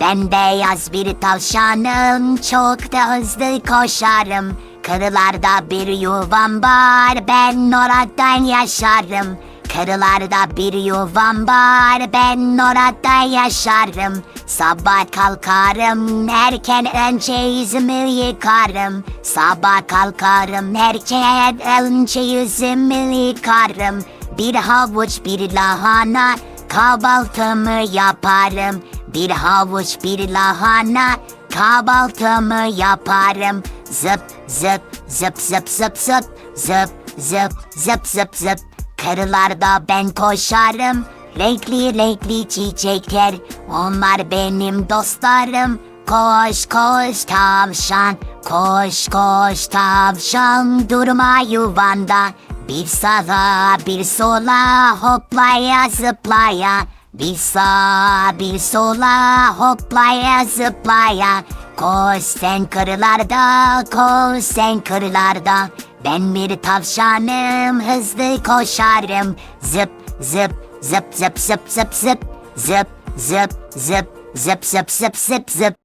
Ben beyaz bir tavşanım, çok da hızlı koşarım. Kırılarda bir yuvam var, ben oradan yaşarım. Kırılarda bir yuvam var, ben orada yaşarım. Sabah kalkarım, erken önce yüzümü yıkarım. Sabah kalkarım, erken önce yüzümü yıkarım. Bir havuç bir lahana, kahvaltımı yaparım. Bir havuç bir lahana, kahvaltımı yaparım. Zıp zıp zıp zıp zıp zıp zıp zıp zıp zıp zıp. Karılarda ben koşarım. Renkli renkli çiçekler, onlar benim dostlarım. Koş koş tavşan, koş koş tavşan, durma yuvanda. Bir sağa bir sola hoplaya zıplaya. Bir sağa bir sola hoplaya zıplaya Koş sen kırlarda koş sen kırlarda Ben bir tavşanım hızlı koşarım Zıp zıp zıp zıp zıp zıp zıp Zıp zıp zıp zıp zıp zıp zıp zıp